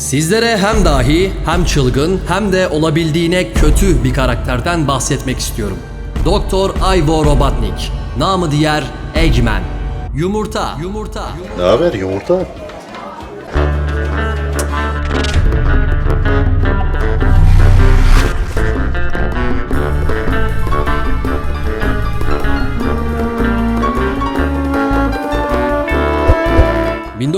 Sizlere hem dahi hem çılgın hem de olabildiğine kötü bir karakterden bahsetmek istiyorum. Doktor Ivo Robotnik, namı diğer Eggman. Yumurta, yumurta, Ne haber yumurta?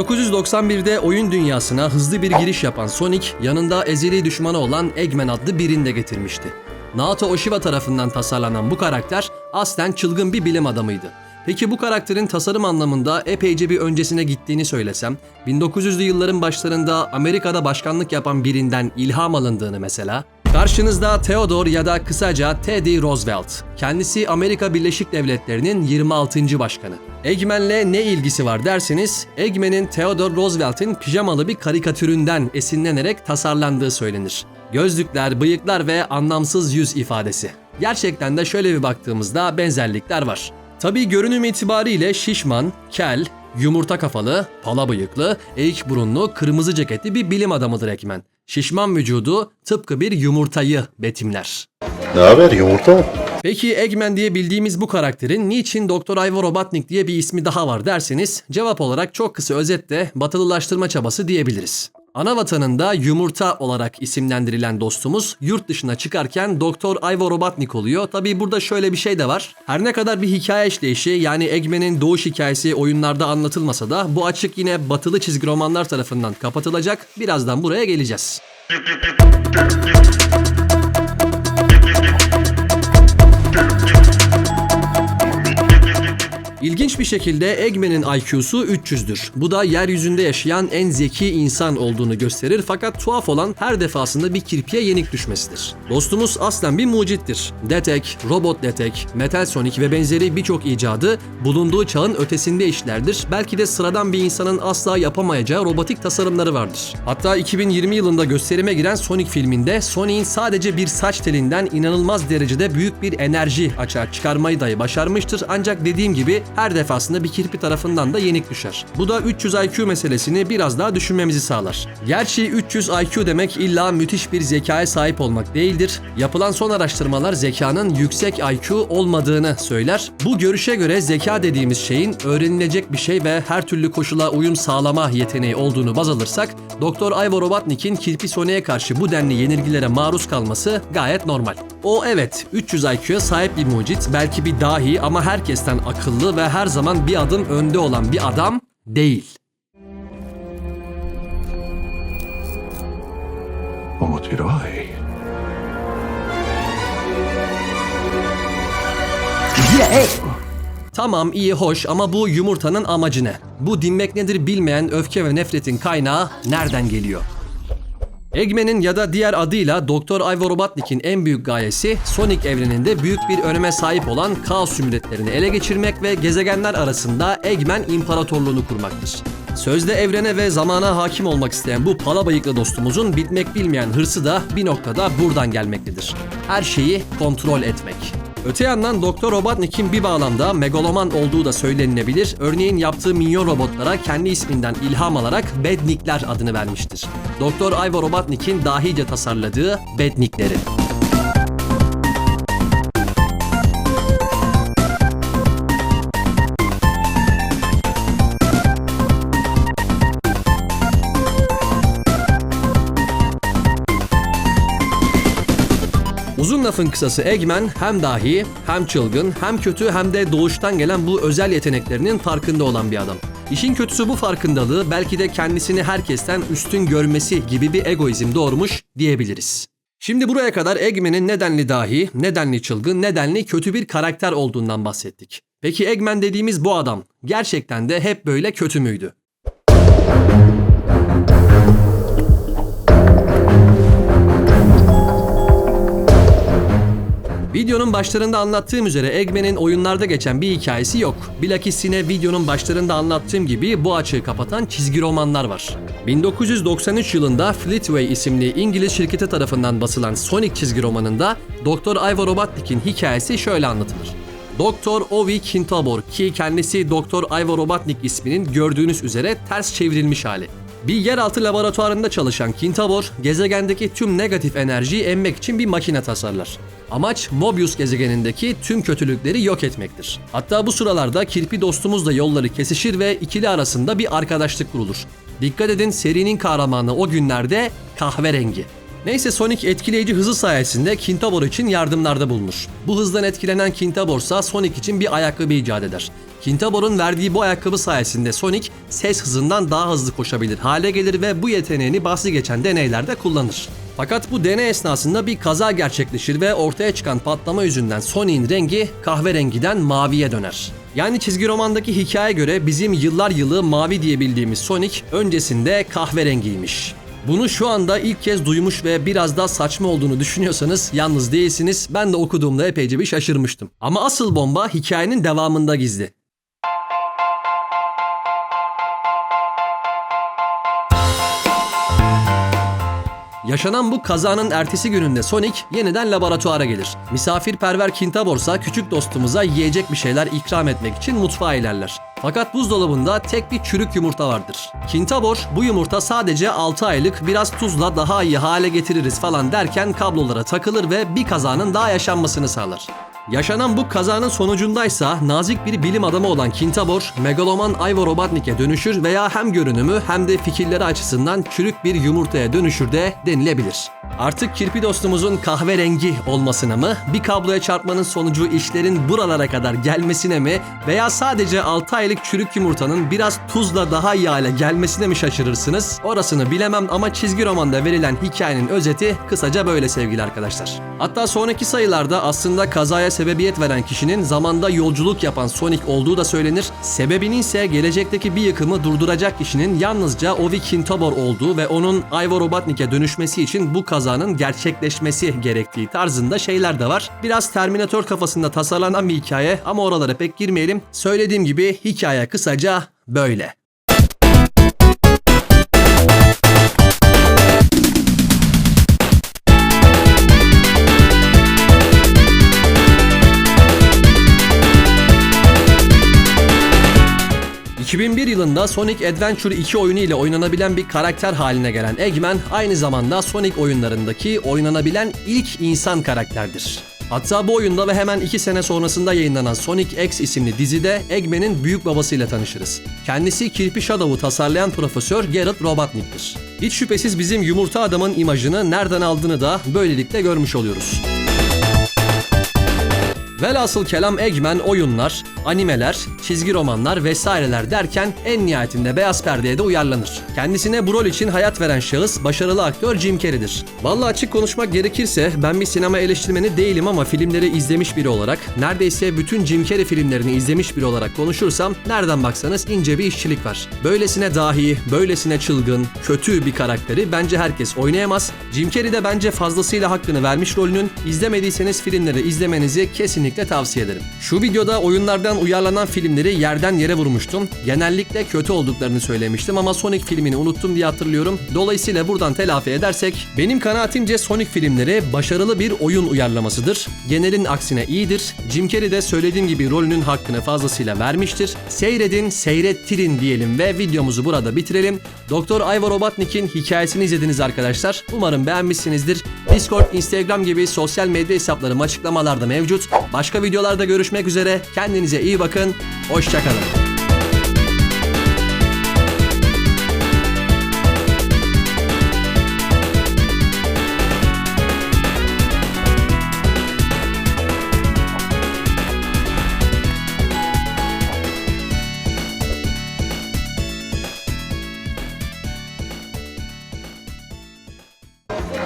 1991'de oyun dünyasına hızlı bir giriş yapan Sonic, yanında ezeli düşmanı olan Eggman adlı birini de getirmişti. Naoto Oshiba tarafından tasarlanan bu karakter aslen çılgın bir bilim adamıydı. Peki bu karakterin tasarım anlamında epeyce bir öncesine gittiğini söylesem, 1900'lü yılların başlarında Amerika'da başkanlık yapan birinden ilham alındığını mesela, Karşınızda Theodore ya da kısaca Teddy Roosevelt. Kendisi Amerika Birleşik Devletleri'nin 26. başkanı. Eggman'le ne ilgisi var derseniz, Eggman'in Theodore Roosevelt'in pijamalı bir karikatüründen esinlenerek tasarlandığı söylenir. Gözlükler, bıyıklar ve anlamsız yüz ifadesi. Gerçekten de şöyle bir baktığımızda benzerlikler var. Tabii görünüm itibariyle şişman, kel, yumurta kafalı, pala bıyıklı, eğik burunlu, kırmızı ceketli bir bilim adamıdır Eggman. Şişman vücudu tıpkı bir yumurtayı betimler. Ne haber yumurta? Peki Eggman diye bildiğimiz bu karakterin niçin Dr. Ivo Robotnik diye bir ismi daha var derseniz cevap olarak çok kısa özetle batılılaştırma çabası diyebiliriz. Ana vatanında yumurta olarak isimlendirilen dostumuz yurt dışına çıkarken Doktor Ivo Robotnik oluyor. Tabi burada şöyle bir şey de var. Her ne kadar bir hikaye işleyişi yani Eggman'in doğuş hikayesi oyunlarda anlatılmasa da bu açık yine batılı çizgi romanlar tarafından kapatılacak. Birazdan buraya geleceğiz. İlginç bir şekilde Eggman'in IQ'su 300'dür. Bu da yeryüzünde yaşayan en zeki insan olduğunu gösterir fakat tuhaf olan her defasında bir kirpiye yenik düşmesidir. Dostumuz aslen bir mucittir. Detek, Robot Detek, Metal Sonic ve benzeri birçok icadı bulunduğu çağın ötesinde işlerdir. Belki de sıradan bir insanın asla yapamayacağı robotik tasarımları vardır. Hatta 2020 yılında gösterime giren Sonic filminde Sonic'in sadece bir saç telinden inanılmaz derecede büyük bir enerji açığa çıkarmayı dahi başarmıştır. Ancak dediğim gibi her defasında bir kirpi tarafından da yenik düşer. Bu da 300 IQ meselesini biraz daha düşünmemizi sağlar. Gerçi 300 IQ demek illa müthiş bir zekaya sahip olmak değildir. Yapılan son araştırmalar zekanın yüksek IQ olmadığını söyler. Bu görüşe göre zeka dediğimiz şeyin öğrenilecek bir şey ve her türlü koşula uyum sağlama yeteneği olduğunu baz alırsak Doktor Ivo Robotnik'in kirpi Sonic'e karşı bu denli yenilgilere maruz kalması gayet normal. O evet 300 IQ'ya sahip bir mucit, belki bir dahi ama herkesten akıllı ve her zaman bir adım önde olan bir adam değil. What did I? Tamam iyi hoş ama bu yumurtanın amacı ne? Bu dinmek nedir bilmeyen öfke ve nefretin kaynağı nereden geliyor? Eggman'in ya da diğer adıyla Doktor Ivo Robotnik'in en büyük gayesi Sonic evreninde büyük bir öneme sahip olan kaos zümretlerini ele geçirmek ve gezegenler arasında Eggman İmparatorluğunu kurmaktır. Sözde evrene ve zamana hakim olmak isteyen bu pala bıyıklı dostumuzun bitmek bilmeyen hırsı da bir noktada buradan gelmektedir. Her şeyi kontrol etmek. Öte yandan Doktor Robotnik'in bir bağlamda megaloman olduğu da söylenilebilir. Örneğin yaptığı minyon robotlara kendi isminden ilham alarak Bednikler adını vermiştir. Doktor Ivo Robotnik'in dahice tasarladığı Bednikleri. Uzun lafın kısası Eggman hem dahi, hem çılgın, hem kötü hem de doğuştan gelen bu özel yeteneklerinin farkında olan bir adam. İşin kötüsü bu farkındalığı belki de kendisini herkesten üstün görmesi gibi bir egoizm doğurmuş diyebiliriz. Şimdi buraya kadar Eggman'in nedenli dahi, nedenli çılgın, nedenli kötü bir karakter olduğundan bahsettik. Peki Eggman dediğimiz bu adam gerçekten de hep böyle kötü müydü? Videonun başlarında anlattığım üzere Eggman'in oyunlarda geçen bir hikayesi yok. Bilakis yine videonun başlarında anlattığım gibi bu açığı kapatan çizgi romanlar var. 1993 yılında Fleetway isimli İngiliz şirketi tarafından basılan Sonic çizgi romanında Dr. Ivo Robotnik'in hikayesi şöyle anlatılır. Doktor Ovi Kintabor ki kendisi Doktor Ivo Robotnik isminin gördüğünüz üzere ters çevrilmiş hali. Bir yeraltı laboratuvarında çalışan Kintabor, gezegendeki tüm negatif enerjiyi emmek için bir makine tasarlar. Amaç Mobius gezegenindeki tüm kötülükleri yok etmektir. Hatta bu sıralarda kirpi dostumuzla yolları kesişir ve ikili arasında bir arkadaşlık kurulur. Dikkat edin serinin kahramanı o günlerde kahverengi. Neyse Sonic etkileyici hızı sayesinde Kintabor için yardımlarda bulunur. Bu hızdan etkilenen Kintabor ise Sonic için bir ayakkabı icat eder. Kintabor'un verdiği bu ayakkabı sayesinde Sonic ses hızından daha hızlı koşabilir hale gelir ve bu yeteneğini bahsi geçen deneylerde kullanır. Fakat bu deney esnasında bir kaza gerçekleşir ve ortaya çıkan patlama yüzünden Sonic'in rengi kahverengiden maviye döner. Yani çizgi romandaki hikaye göre bizim yıllar yılı mavi diye bildiğimiz Sonic öncesinde kahverengiymiş. Bunu şu anda ilk kez duymuş ve biraz daha saçma olduğunu düşünüyorsanız yalnız değilsiniz. Ben de okuduğumda epeyce bir şaşırmıştım. Ama asıl bomba hikayenin devamında gizli. Yaşanan bu kazanın ertesi gününde Sonic yeniden laboratuvara gelir. Misafirperver Kintabor ise küçük dostumuza yiyecek bir şeyler ikram etmek için mutfağa ilerler. Fakat buzdolabında tek bir çürük yumurta vardır. Kintabor bu yumurta sadece 6 aylık biraz tuzla daha iyi hale getiririz falan derken kablolara takılır ve bir kazanın daha yaşanmasını sağlar. Yaşanan bu kazanın sonucundaysa nazik bir bilim adamı olan Kintabor, megaloman Ivor Robotnik'e dönüşür veya hem görünümü hem de fikirleri açısından çürük bir yumurtaya dönüşür de denilebilir. Artık kirpi dostumuzun kahverengi olmasına mı, bir kabloya çarpmanın sonucu işlerin buralara kadar gelmesine mi veya sadece 6 aylık çürük yumurtanın biraz tuzla daha iyi hale gelmesine mi şaşırırsınız? Orasını bilemem ama çizgi romanda verilen hikayenin özeti kısaca böyle sevgili arkadaşlar. Hatta sonraki sayılarda aslında kazaya sebebiyet veren kişinin zamanda yolculuk yapan Sonic olduğu da söylenir. Sebebinin ise gelecekteki bir yıkımı durduracak kişinin yalnızca Ovi Kintabor olduğu ve onun Ivor Robotnik'e dönüşmesi için bu kazanın gerçekleşmesi gerektiği tarzında şeyler de var. Biraz Terminator kafasında tasarlanan bir hikaye ama oralara pek girmeyelim. Söylediğim gibi hikaye kısaca böyle. ...2001 yılında Sonic Adventure 2 oyunu ile oynanabilen bir karakter haline gelen Eggman... ...aynı zamanda Sonic oyunlarındaki oynanabilen ilk insan karakterdir. Hatta bu oyunda ve hemen 2 sene sonrasında yayınlanan Sonic X isimli dizide Eggman'in büyük babasıyla tanışırız. Kendisi Kirpi Shadow'u tasarlayan Profesör Garrett Robotnik'tir. Hiç şüphesiz bizim yumurta adamın imajını nereden aldığını da böylelikle görmüş oluyoruz. Velhasıl kelam Eggman oyunlar, animeler, çizgi romanlar vesaireler derken en nihayetinde beyaz perdeye de uyarlanır. Kendisine bu rol için hayat veren şahıs başarılı aktör Jim Carrey'dir. Vallahi açık konuşmak gerekirse ben bir sinema eleştirmeni değilim ama filmleri izlemiş biri olarak neredeyse bütün Jim Carrey filmlerini izlemiş biri olarak konuşursam nereden baksanız ince bir işçilik var. Böylesine dahi, böylesine çılgın, kötü bir karakteri bence herkes oynayamaz. Jim Carrey de bence fazlasıyla hakkını vermiş rolünün. İzlemediyseniz filmleri izlemenizi kesinlikle tavsiye ederim. Şu videoda oyunlardan uyarlanan filmleri yerden yere vurmuştum. Genellikle kötü olduklarını söylemiştim ama Sonic filmini unuttum diye hatırlıyorum. Dolayısıyla buradan telafi edersek benim kanaatimce Sonic filmleri başarılı bir oyun uyarlamasıdır. Genelin aksine iyidir. Jim Carrey de söylediğim gibi rolünün hakkını fazlasıyla vermiştir. Seyredin, seyrettirin diyelim ve videomuzu burada bitirelim. Doktor Ivor Robotnik'in hikayesini izlediniz arkadaşlar. Umarım beğenmişsinizdir. Discord, Instagram gibi sosyal medya hesaplarım açıklamalarda mevcut. Başka videolarda görüşmek üzere. Kendinize iyi bakın. Hoşçakalın.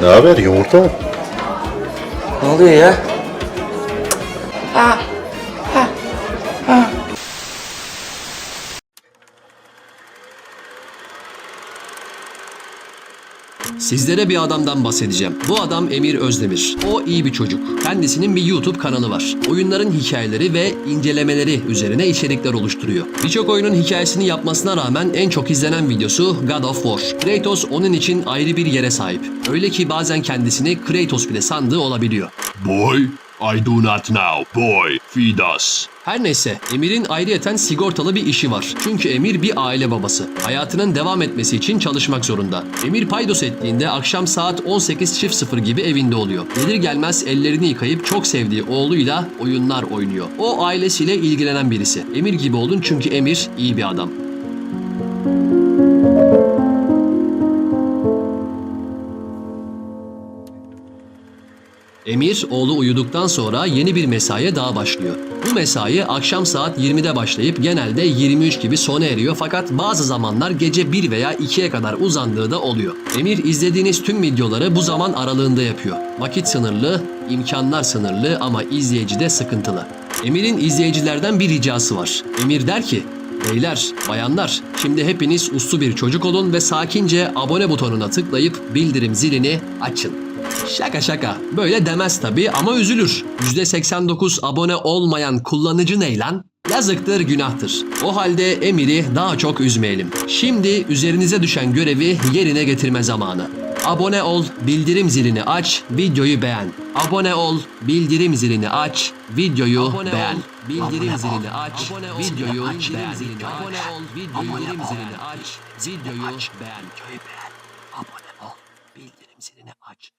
Ne haber yumurta? Ne oluyor ya? Sizlere bir adamdan bahsedeceğim. Bu adam Emir Özdemir. O iyi bir çocuk. Kendisinin bir YouTube kanalı var. Oyunların hikayeleri ve incelemeleri üzerine içerikler oluşturuyor. Birçok oyunun hikayesini yapmasına rağmen en çok izlenen videosu God of War. Kratos onun için ayrı bir yere sahip. Öyle ki bazen kendisini Kratos bile sandığı olabiliyor. Boy, I do not know. Boy, feed us. Her neyse, Emir'in ayrıyeten sigortalı bir işi var. Çünkü Emir bir aile babası. Hayatının devam etmesi için çalışmak zorunda. Emir paydos ettiğinde akşam saat 18.00 gibi evinde oluyor. Gelir gelmez ellerini yıkayıp çok sevdiği oğluyla oyunlar oynuyor. O ailesiyle ilgilenen birisi. Emir gibi olun çünkü Emir iyi bir adam. Emir oğlu uyuduktan sonra yeni bir mesaiye daha başlıyor. Bu mesai akşam saat 20'de başlayıp genelde 23 gibi sona eriyor fakat bazı zamanlar gece 1 veya 2'ye kadar uzandığı da oluyor. Emir izlediğiniz tüm videoları bu zaman aralığında yapıyor. Vakit sınırlı, imkanlar sınırlı ama izleyici de sıkıntılı. Emir'in izleyicilerden bir ricası var. Emir der ki, Beyler, bayanlar, şimdi hepiniz uslu bir çocuk olun ve sakince abone butonuna tıklayıp bildirim zilini açın. Şaka şaka. Böyle demez tabi ama üzülür. %89 abone olmayan kullanıcı ne lan? Yazıktır, günahtır. O halde Emir'i daha çok üzmeyelim. Şimdi üzerinize düşen görevi yerine getirme zamanı. Abone ol, bildirim zilini aç, videoyu beğen. Abone ol, bildirim zilini aç, videoyu beğen. Bildirim zilini aç, videoyu beğen. Abone ol, bildirim zilini aç, videoyu beğen. Videoyu beğen. Abone ol, bildirim zilini aç.